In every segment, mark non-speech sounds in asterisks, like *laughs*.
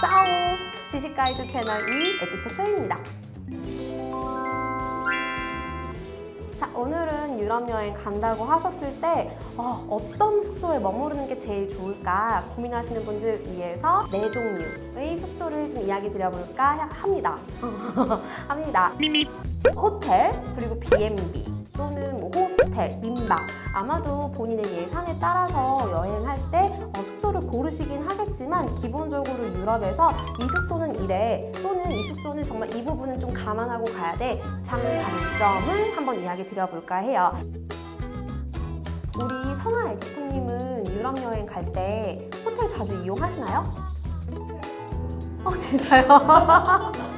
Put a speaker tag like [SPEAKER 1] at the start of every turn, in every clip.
[SPEAKER 1] 짜오! 지식 가이드 채널 이 에디터 초입니다. 자, 오늘은 유럽 여행 간다고 하셨을 때 어, 떤 숙소에 머무르는 게 제일 좋을까 고민하시는 분들 위해서 네 종류의 숙소를 좀 이야기 드려볼까 합니다. *laughs* 합니다. 호텔 그리고 B&B 호스텔, 민박 아마도 본인의 예산에 따라서 여행할 때 어, 숙소를 고르시긴 하겠지만 기본적으로 유럽에서 이 숙소는 이래 또는 이 숙소는 정말 이 부분은 좀 감안하고 가야 돼 장단점을 한번 이야기 드려볼까 해요. 우리 성아 에디터님은 유럽 여행 갈 때 호텔 자주 이용하시나요? 어 진짜요? *laughs*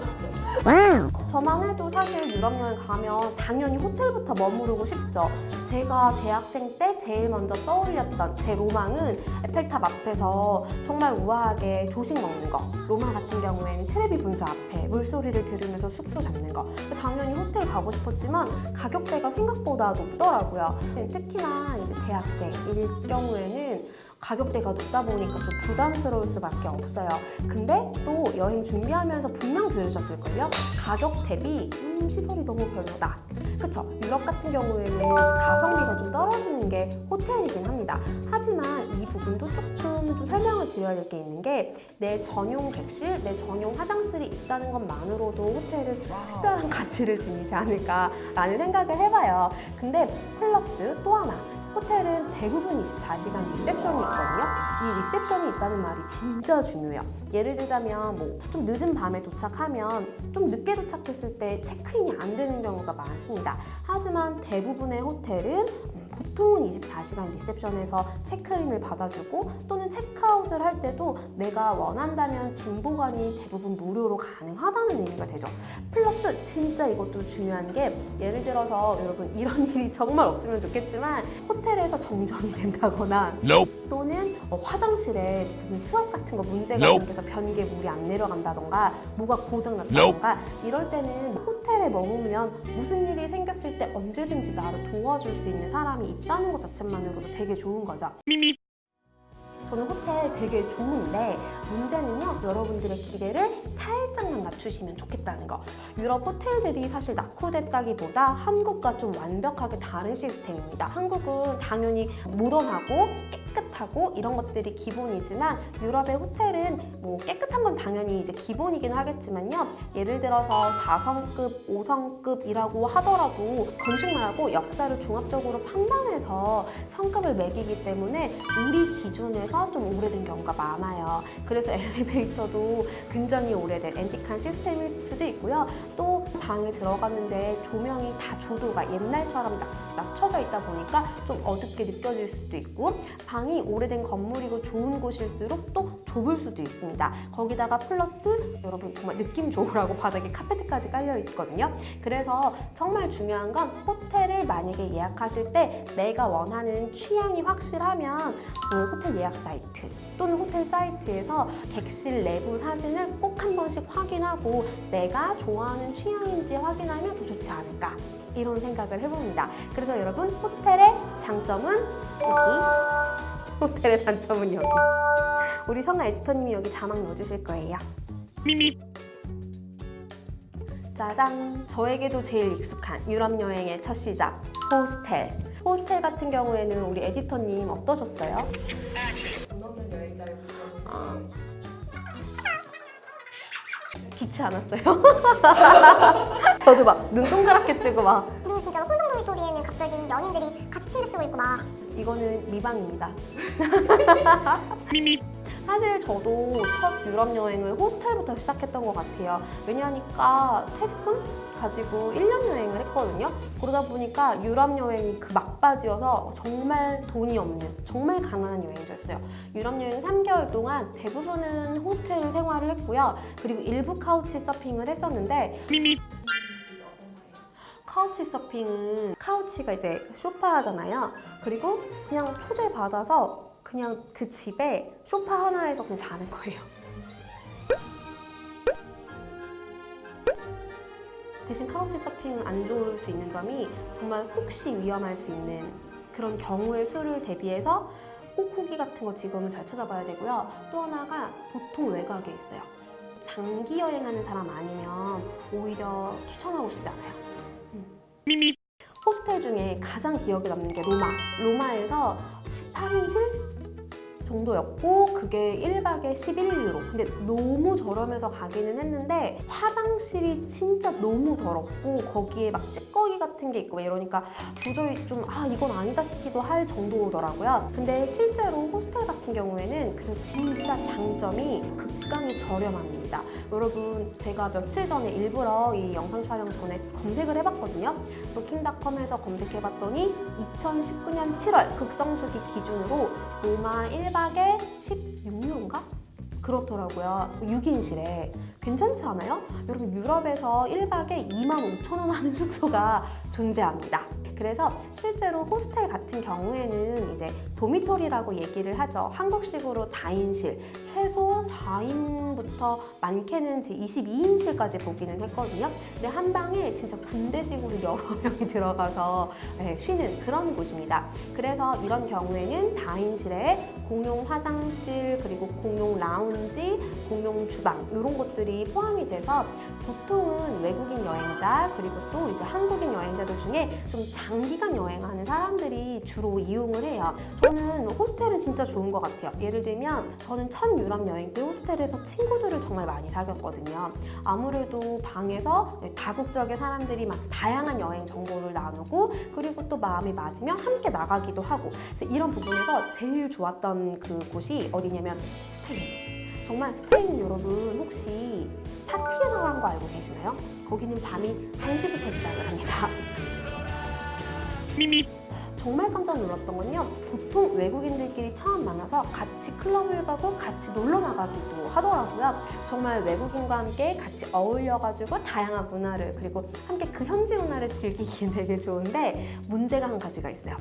[SPEAKER 1] 저만 해도 사실 유럽 여행 가면 당연히 호텔부터 머무르고 싶죠. 제가 대학생 때 제일 먼저 떠올렸던 제 로망은 에펠탑 앞에서 정말 우아하게 조식 먹는 거. 로마 같은 경우에는 트레비 분수 앞에 물소리를 들으면서 숙소 잡는 거. 당연히 호텔 가고 싶었지만 가격대가 생각보다 높더라고요. 특히나 이제 대학생일 경우에는 가격대가 높다 보니까 좀 부담스러울 수밖에 없어요. 근데 또 여행 준비하면서 분명 들으셨을걸요? 가격 대비 음, 시설이 너무 별로다. 그쵸? 유럽 같은 경우에는 가성비가 좀 떨어지는 게 호텔이긴 합니다. 하지만 이 부분도 조금 좀 설명을 드려야 될 게 있는 게 내 전용 객실, 내 전용 화장실이 있다는 것만으로도 호텔은 특별한 *laughs* 가치를 지니지 않을까라는 생각을 해봐요. 근데 플러스 또 하나 호텔은 대부분 24시간 리셉션이 있거든요. 이 리셉션이 있다는 말이 진짜 중요해요. 예를 들자면 뭐 좀 늦은 밤에 도착하면 좀 늦게 도착했을 때 체크인이 안 되는 경우가 많습니다. 하지만 대부분의 호텔은 음, 보통은 24시간 리셉션에서 체크인을 받아주고 또는 체크아웃을 할 때도 내가 원한다면 짐 보관이 대부분 무료로 가능하다는 의미가 되죠. 플러스 진짜 이것도 중요한 게 예를 들어서 여러분 이런 *laughs* 일이 정말 없으면 좋겠지만 호텔에서 정전이 된다거나 또는 어, 화장실에 무슨 수압 같은 거 문제가
[SPEAKER 2] Nope.
[SPEAKER 1] 생겨서 변기에 물이 안 내려간다던가 뭐가 고장 났다던가 이럴 때는 호텔에 머무면 무슨 일이 생겼을 때 언제든지 나를 도와줄 수 있는 사람이 있다는 것 자체만으로도 되게 좋은 거죠. 저는 호텔 되게 좋은데 문제는요 여러분들의 기대를 살짝만 낮추시면 좋겠다는 거. 유럽 호텔들이 사실 낙후됐다기보다 한국과 좀 완벽하게 다른 시스템입니다. 한국은 당연히 모던하고 깨끗하고 이런 것들이 기본이지만 유럽의 호텔은 뭐 깨끗한 건 당연히 이제 기본이긴 하겠지만요. 예를 들어서 4성급, 5성급이라고 하더라도 건축만하고 역사를 종합적으로 판단해서 성급을 매기기 때문에 우리 기준에서 좀 오래된 경우가 많아요. 그래서 *laughs* 엘리베이터도 굉장히 오래된 앤틱한 시스템일 수도 있고요. 또 방에 들어갔는데 조명이 다 조도가 옛날처럼 낮- 낮춰져 있다 보니까 좀 어둡게 느껴질 수도 있고 방이 오래된 건물이고 좋은 곳일수록 또 좁을 수도 있습니다. 거기다가 플러스 여러분 정말 느낌 좋으라고 바닥에 카페트까지 깔려 있거든요. 그래서 정말 중요한 건 호텔을 만약에 예약하실 때 내가 원하는 취향이 확실하면 뭐 호텔 예약 사 이트 또는 호텔 사이트에서 객실 내부 사진을 꼭 한 번씩 확인하고 내가 좋아하는 취향인지 확인하면 더 좋지 않을까 이런 생각을 해봅니다. 그래서 여러분 호텔의 장점은 여기 호텔의 단점은 여기 우리 성아 에디터님이 여기 자막 넣어주실 거예요. 짜잔! 저에게도 제일 익숙한 유럽 여행의 첫 시작, 호스텔. 호스텔 같은 경우에는 우리 에디터님 어떠셨어요? 좋지 않았어요? *laughs* 저도 막 눈 동그랗게 뜨고 막
[SPEAKER 3] 그리고 진짜 혼성도미토리에는 갑자기 연인들이 같이 침대 쓰고 있고 막
[SPEAKER 1] 이거는 미방입니다. *laughs* 사실 저도 첫 유럽 여행을 호스텔부터 시작했던 것 같아요. 왜냐하니까 퇴직금 가지고 1년 여행을 했거든요. 그러다 보니까 유럽 여행이 그 막바지여서 정말 돈이 없는, 정말 가난한 여행이었어요. 유럽 여행 3개월 동안 대부분은 호스텔 생활을 했고요. 그리고 일부 카우치 서핑을 했었는데 카우치 서핑은 카우치가 이제 소파잖아요. 그리고 그냥 초대받아서 그냥 그 집에 소파 하나에서 그냥 자는 거예요. 대신 카우치 서핑은 안 좋을 수 있는 점이 정말 혹시 위험할 수 있는 그런 경우의 수를 대비해서 꼭 후기 같은 거 지금은 잘 찾아봐야 되고요. 또 하나가 보통 외곽에 있어요. 장기 여행하는 사람 아니면 오히려 추천하고 싶지 않아요. 음. 호스텔 중에 가장 기억에 남는 게 로마. 로마에서 18인실 정도였고 그게 1박에 11유로. 근데 너무 저렴해서 가기는 했는데 화장실이 진짜 너무 더럽고 거기에 막 찌꺼기 같은 게 있고 이러니까 도저히 좀 아 이건 아니다 싶기도 할 정도더라고요. 근데 실제로 호스텔 같은 경우에는 그 진짜 장점이 극강히 저렴합니다. 여러분 제가 며칠 전에 일부러 이 영상 촬영 전에 검색을 해봤거든요. 부킹닷컴에서 검색해봤더니 2019년 7월 극성수기 기준으로 로마 1박에 16유로인가? 그렇더라고요. 6인실에. 괜찮지 않아요? 여러분 유럽에서 1박에 2만 5천 원 하는 숙소가 존재합니다. 그래서 실제로 호스텔 같은 경우에는 이제 도미토리라고 얘기를 하죠. 한국식으로 다인실, 최소 4인부터 많게는 이제 22인실까지 보기는 했거든요. 근데 한 방에 진짜 군대식으로 여러 *laughs* 명이 들어가서 네, 쉬는 그런 곳입니다. 그래서 이런 경우에는 다인실에 공용 화장실 그리고 공용 라운지, 공용 주방 이런 것들이 포함이 돼서 보통은 외국인 여행자 그리고 또 이제 한국인 여행자들 중에 좀 장기간 여행하는 사람들이 주로 이용을 해요. 저는 호스텔은 진짜 좋은 것 같아요. 예를 들면 저는 첫 유럽 여행 때 호스텔에서 친구들을 정말 많이 사귀었거든요. 아무래도 방에서 다국적의 사람들이 막 다양한 여행 정보를 나누고 그리고 또 마음이 맞으면 함께 나가기도 하고 이런 부분에서 제일 좋았던 그 곳이 어디냐면 스페인. 정말 스페인 여러분 혹시 파티에 나간 거 알고 계시나요? 거기는 밤이 1시부터 시작을 합니다. 정말 깜짝 놀랐던 건요. 보통 외국인들끼리 처음 만나서 같이 클럽을 가고 같이 놀러 나가기도 하더라고요. 정말 외국인과 함께 같이 어울려가지고 다양한 문화를 그리고 함께 그 현지 문화를 즐기기 되게 좋은데 문제가 한 가지가 있어요.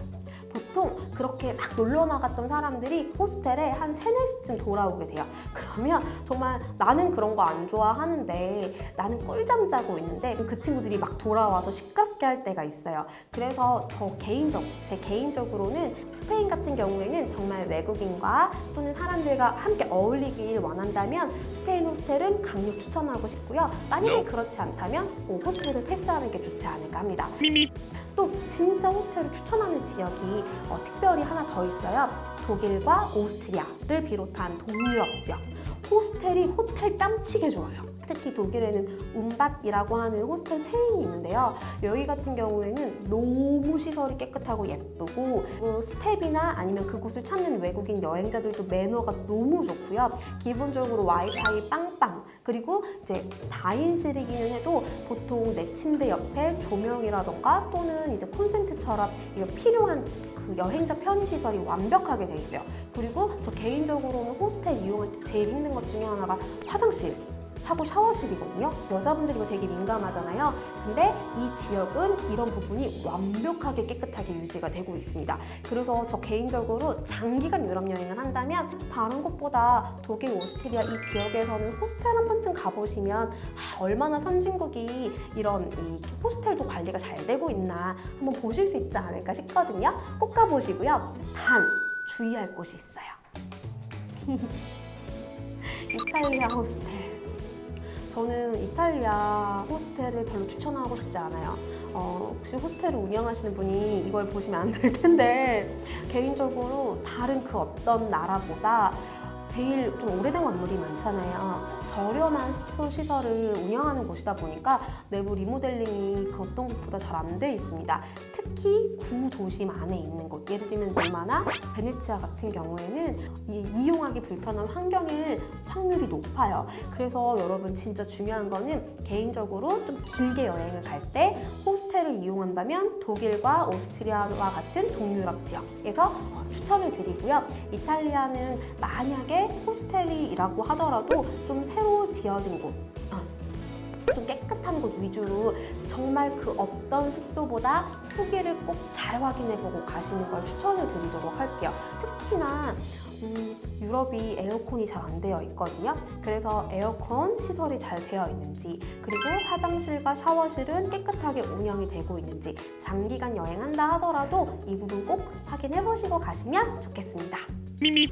[SPEAKER 1] 보통 그렇게 막 놀러 나갔던 사람들이 호스텔에 한 3, 4시쯤 돌아오게 돼요. 그러면 정말 나는 그런 거 안 좋아하는데 나는 꿀잠 자고 있는데 그 친구들이 막 돌아와서 시끄럽게 할 때가 있어요. 그래서 저 개인적, 제 개인적으로는 스페인 같은 경우에는 정말 외국인과 또는 사람들과 함께 어울리길 원한다면 스페인 호스텔은 강력 추천하고 싶고요. 만약에 그렇지 않다면 뭐 호스텔을 패스하는 게 좋지 않을까 합니다. 또 진짜 호스텔을 추천하는 지역이 어, 특별히 하나 더 있어요. 독일과 오스트리아를 비롯한 동유럽 지역. 호스텔이 호텔 땀치게 좋아요. 특히 독일에는 움밭이라고 하는 호스텔 체인이 있는데요. 여기 같은 경우에는 너무 시설이 깨끗하고 예쁘고 그 스텝이나 아니면 그곳을 찾는 외국인 여행자들도 매너가 너무 좋고요. 기본적으로 와이파이 빵빵 그리고 이제 다인실이기는 해도 보통 내 침대 옆에 조명이라던가 또는 이제 콘센트처럼 이거 필요한 그 여행자 편의 시설이 완벽하게 돼 있어요. 그리고 저 개인적으로는 호스텔 이용할 때 제일 힘든 것 중에 하나가 화장실. 하고 샤워실이거든요. 여자분들이 되게 민감하잖아요. 근데 이 지역은 이런 부분이 완벽하게 깨끗하게 유지가 되고 있습니다. 그래서 저 개인적으로 장기간 유럽 여행을 한다면 다른 곳보다 독일, 오스트리아 이 지역에서는 호스텔 한 번쯤 가보시면 아, 얼마나 선진국이 이런 이 호스텔도 관리가 잘 되고 있나 한번 보실 수 있지 않을까 싶거든요. 꼭 가보시고요. 단 주의할 곳이 있어요. *laughs* 이탈리아 호스텔. 저는 이탈리아 호스텔을 별로 추천하고 싶지 않아요. 어, 혹시 호스텔을 운영하시는 분이 이걸 보시면 안 될 텐데 개인적으로 다른 그 어떤 나라보다 제일 좀 오래된 건물이 많잖아요. 저렴한 숙소 시설을 운영하는 곳이다 보니까 내부 리모델링이 그 어떤 곳보다 잘 안 돼 있습니다. 특히 구도심 안에 있는 곳, 예를 들면 로마나 베네치아 같은 경우에는 이, 이용하기 불편한 환경일 확률이 높아요. 그래서 여러분 진짜 중요한 거는 개인적으로 좀 길게 여행을 갈 때 호스 텔을 이용한다면 독일과 오스트리아와 같은 동유럽 지역에서 어, 추천을 드리고요. 이탈리아는 만약에 호스텔이라고 하더라도 좀 새로 지어진 곳, 어, 좀 깨끗한 곳 위주로 정말 그 어떤 숙소보다 후기를 꼭 잘 확인해보고 가시는 걸 추천을 드리도록 할게요. 특히나 음, 유럽이 에어컨이 잘 안 되어 있거든요. 그래서 에어컨 시설이 잘 되어 있는지, 그리고 화장실과 샤워실은 깨끗하게 운영이 되고 있는지, 장기간 여행한다 하더라도 이 부분 꼭 확인해 보시고 가시면 좋겠습니다.
[SPEAKER 2] 미미